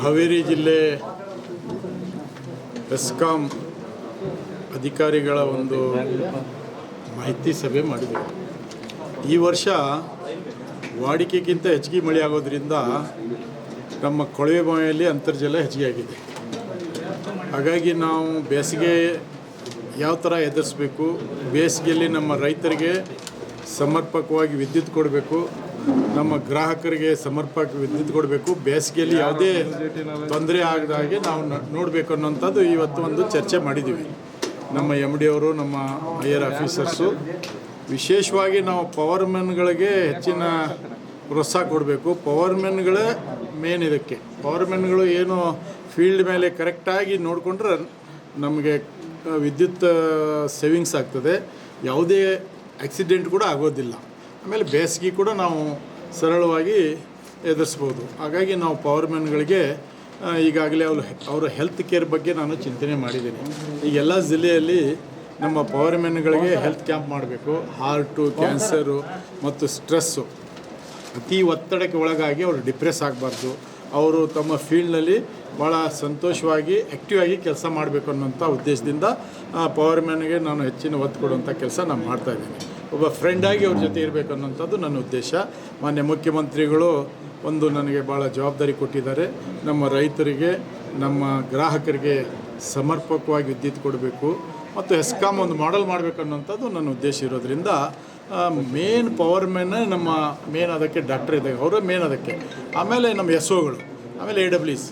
ಹಾವೇರಿ ಜಿಲ್ಲೆ ಎಸ್ಕಾಂ ಅಧಿಕಾರಿಗಳ ಒಂದು ಮಾಹಿತಿ ಸಭೆ ಮಾಡಿದೆ. ಈ ವರ್ಷ ವಾಡಿಕೆಗಿಂತ ಹೆಚ್ಚಿಗೆ ಮಳೆ ಆಗೋದ್ರಿಂದ ನಮ್ಮ ಕೊಳವೆ ಬಾವಿಯಲ್ಲಿ ಅಂತರ್ಜಲ ಹೆಚ್ಚಿಗೆ ಆಗಿದೆ ಹಾಗಾಗಿ ನಾವು ಬೇಸಿಗೆ ಯಾವ ಥರ ಎದುರಿಸ್ಬೇಕು, ಬೇಸಿಗೆಯಲ್ಲಿ ನಮ್ಮ ರೈತರಿಗೆ ಸಮರ್ಪಕವಾಗಿ ವಿದ್ಯುತ್ ಕೊಡಬೇಕು ನಮ್ಮ ಗ್ರಾಹಕರಿಗೆ ಸಮರ್ಪಕ ವಿದ್ಯುತ್ ಕೊಡಬೇಕು. ಬೇಸಿಗೆಯಲ್ಲಿ ಯಾವುದೇ ತೊಂದರೆ ಆಗದ ಹಾಗೆ ನಾವು ನೋಡಬೇಕು ಅನ್ನೋಂಥದ್ದು ಇವತ್ತು ಒಂದು ಚರ್ಚೆ ಮಾಡಿದ್ದೀವಿ. ನಮ್ಮ ಎಂ ಡಿ ಅವರು, ನಮ್ಮ ಹೈಯರ್ ಆಫೀಸರ್ಸು ವಿಶೇಷವಾಗಿ ನಾವು ಪವರ್ ಮೆನ್ಗಳಿಗೆ ಹೆಚ್ಚಿನ ಪ್ರೋತ್ಸಾಹ ಕೊಡಬೇಕು. ಪವರ್ ಮೆನ್ಗಳೇ ಮೇನ್ ಇದಕ್ಕೆ. ಪವರ್ ಮೆನ್ಗಳು ಏನು ಫೀಲ್ಡ್ ಮೇಲೆ ಕರೆಕ್ಟಾಗಿ ನೋಡಿಕೊಂಡ್ರೆ ನಮಗೆ ವಿದ್ಯುತ್ ಸೇವಿಂಗ್ಸ್ ಆಗ್ತದೆ. ಯಾವುದೇ ಆಕ್ಸಿಡೆಂಟ್ ಕೂಡ ಆಗೋದಿಲ್ಲ. ಆಮೇಲೆ ಬೇಸಿಗೆ ಕೂಡ ನಾವು ಸರಳವಾಗಿ ಎದುರಿಸ್ಬೋದು. ಹಾಗಾಗಿ ನಾವು ಪವರ್ ಮ್ಯಾನ್ಗಳಿಗೆ ಈಗಾಗಲೇ ಅವರು ಅವರ ಹೆಲ್ತ್ ಕೇರ್ ಬಗ್ಗೆ ನಾನು ಚಿಂತನೆ ಮಾಡಿದ್ದೀನಿ. ಈಗ ಎಲ್ಲ ಜಿಲ್ಲೆಯಲ್ಲಿ ನಮ್ಮ ಪವರ್ ಮ್ಯಾನ್ಗಳಿಗೆ ಹೆಲ್ತ್ ಕ್ಯಾಂಪ್ ಮಾಡಬೇಕು. ಹಾರ್ಟು ಕ್ಯಾನ್ಸರು ಮತ್ತು ಸ್ಟ್ರೆಸ್ಸು ಅತಿ ಒತ್ತಡಕ್ಕೆ ಒಳಗಾಗಿ ಅವರು ಡಿಪ್ರೆಸ್ ಆಗಬಾರ್ದು. ಅವರು ತಮ್ಮ ಫೀಲ್ಡ್ನಲ್ಲಿ ಭಾಳ ಸಂತೋಷವಾಗಿ ಆ್ಯಕ್ಟಿವ್ ಆಗಿ ಕೆಲಸ ಮಾಡಬೇಕು ಅನ್ನೋಂಥ ಉದ್ದೇಶದಿಂದ ಪವರ್ ನಾನು ಹೆಚ್ಚಿನ ಒತ್ತು ಕೊಡುವಂಥ ಕೆಲಸ ನಾನು ಮಾಡ್ತಾಯಿದ್ದೀನಿ ಒಬ್ಬ ಫ್ರೆಂಡಾಗಿ ಅವ್ರ ಜೊತೆ ಇರಬೇಕು ಅನ್ನೋಂಥದ್ದು ನನ್ನ ಉದ್ದೇಶ. ಮಾನ್ಯ ಮುಖ್ಯಮಂತ್ರಿಗಳು ಒಂದು ನನಗೆ ಭಾಳ ಜವಾಬ್ದಾರಿ ಕೊಟ್ಟಿದ್ದಾರೆ. ನಮ್ಮ ರೈತರಿಗೆ, ನಮ್ಮ ಗ್ರಾಹಕರಿಗೆ ಸಮರ್ಪಕವಾಗಿ ವಿದ್ಯುತ್ ಕೊಡಬೇಕು ಮತ್ತು ಹೆಸ್ಕಾಮ್ ಒಂದು ಮಾಡಲ್ ಮಾಡಬೇಕು ಅನ್ನೋಂಥದ್ದು ನನ್ನ ಉದ್ದೇಶ ಇರೋದ್ರಿಂದ ಮೇನ್ ಪವರ್ ಮ್ಯಾನ್ ನಮ್ಮ ಮೇನ್ ಅದಕ್ಕೆ ಡಾಕ್ಟರ್ ಇದ್ದಾಗ ಅವರೇ ಮೇನ್ ಅದಕ್ಕೆ ಆಮೇಲೆ ನಮ್ಮ ಎಸ್ ಒಗಳು ಆಮೇಲೆ ಎ ಡಬ್ಲ್ಯೂಸ್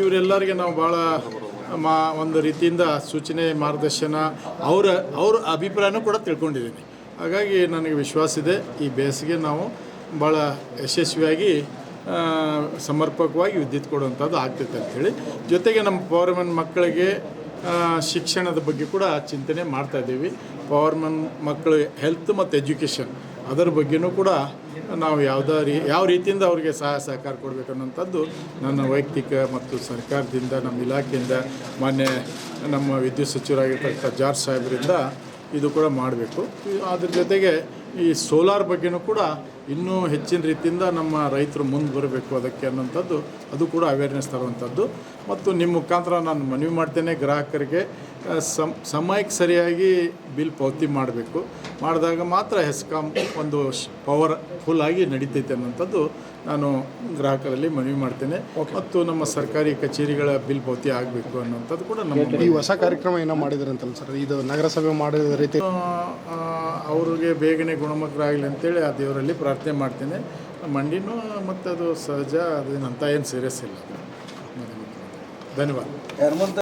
ಇವರೆಲ್ಲರಿಗೆ ನಾವು ಭಾಳ ಮಾ, ಒಂದು ರೀತಿಯಿಂದ ಸೂಚನೆ, ಮಾರ್ಗದರ್ಶನ, ಅವರ, ಅವ್ರ ಅಭಿಪ್ರಾಯನೂ ಕೂಡ ತಿಳ್ಕೊಂಡಿದ್ದೀನಿ ಹಾಗಾಗಿ ನನಗೆ ವಿಶ್ವಾಸ ಇದೆ, ಈ ಬೇಸಿಗೆ ನಾವು ಭಾಳ ಯಶಸ್ವಿಯಾಗಿ ಸಮರ್ಪಕವಾಗಿ ವಿದ್ಯುತ್ ಕೊಡುವಂಥದ್ದು ಆಗ್ತೈತೆ ಅಂಥೇಳಿ. ಜೊತೆಗೆ ನಮ್ಮ ಪವರ್ಮನ್ ಮಕ್ಕಳಿಗೆ ಶಿಕ್ಷಣದ ಬಗ್ಗೆ ಕೂಡ ಚಿಂತನೆ ಮಾಡ್ತಾ ಇದ್ದೀವಿ. ಪವರ್ಮನ್ ಮಕ್ಕಳು ಹೆಲ್ತ್ ಮತ್ತು ಎಜುಕೇಷನ್ ಅದರ ಬಗ್ಗೆನೂ ಕೂಡ ನಾವು ಯಾವುದೇ ರೀ, ಯಾವ ರೀತಿಯಿಂದ ಅವರಿಗೆ ಸಹಾಯ ಸಹಕಾರ ಕೊಡಬೇಕು ಅನ್ನೋಂಥದ್ದು ನನ್ನ ವೈಯಕ್ತಿಕ ಮತ್ತು ಸರ್ಕಾರದಿಂದ, ನಮ್ಮ ಇಲಾಖೆಯಿಂದ, ಮಾನ್ಯ ನಮ್ಮ ವಿದ್ಯುತ್ ಸಚಿವರಾಗಿರ್ತಕ್ಕಂಥ ಜಾರ್ಜ್ ಸಾಹೇಬರಿಂದ ಇದು ಕೂಡ ಮಾಡಬೇಕು. ಅದ್ರ ಜೊತೆಗೆ ಈ ಸೋಲಾರ್ ಬಗ್ಗೆನೂ ಕೂಡ ಇನ್ನೂ ಹೆಚ್ಚಿನ ರೀತಿಯಿಂದ ನಮ್ಮ ರೈತರು ಮುಂದೆ ಬರಬೇಕು ಅದಕ್ಕೆ ಅನ್ನೋಂಥದ್ದು ಅದು ಕೂಡ ಅವೇರ್ನೆಸ್ ತರುವಂಥದ್ದು. ಮತ್ತು ನಿಮ್ಮ ಮುಖಾಂತರ ನಾನು ಮನವಿ ಮಾಡ್ತೇನೆ ಗ್ರಾಹಕರಿಗೆ ಸಮ್ ಸಮಯಕ್ಕೆ ಸರಿಯಾಗಿ ಬಿಲ್ ಪಾವತಿ ಮಾಡಬೇಕು. ಮಾಡಿದಾಗ ಮಾತ್ರ ಹೆಸ್ಕಾಮ್ ಒಂದು ಪವರ್ ಫುಲ್ ಆಗಿ ನಡೀತೈತೆ ಅನ್ನೋಂಥದ್ದು ನಾನು ಗ್ರಾಹಕರಲ್ಲಿ ಮನವಿ ಮಾಡ್ತೇನೆ. ಮತ್ತು ನಮ್ಮ ಸರ್ಕಾರಿ ಕಚೇರಿಗಳ ಬಿಲ್ ಪಾವತಿ ಆಗಬೇಕು ಅನ್ನೋಂಥದ್ದು ಕೂಡ ನಮ್ಮ ಈ ಹೊಸ ಕಾರ್ಯಕ್ರಮ ಏನೋ ಮಾಡಿದ್ರಂತಲ್ಲ ಸರ್ ಇದು ನಗರಸಭೆ ಮಾಡಿದ ರೀತಿ? ಅವ್ರಿಗೆ ಬೇಗನೆ ಗುಣಮುಖರಾಗಲಿ ಅಂತೇಳಿ ಆ ದೇವರಲ್ಲಿ ಪ್ರಾರ್ಥನೆ ಮಾಡ್ತೇನೆ. ಮಂಡಿನೂ ಮತ್ತು ಅದು ಸಹಜ ಅದೇನಂತ ಏನು ಸೀರಿಯಸ್ ಇಲ್ಲ. ಧನ್ಯವಾದ.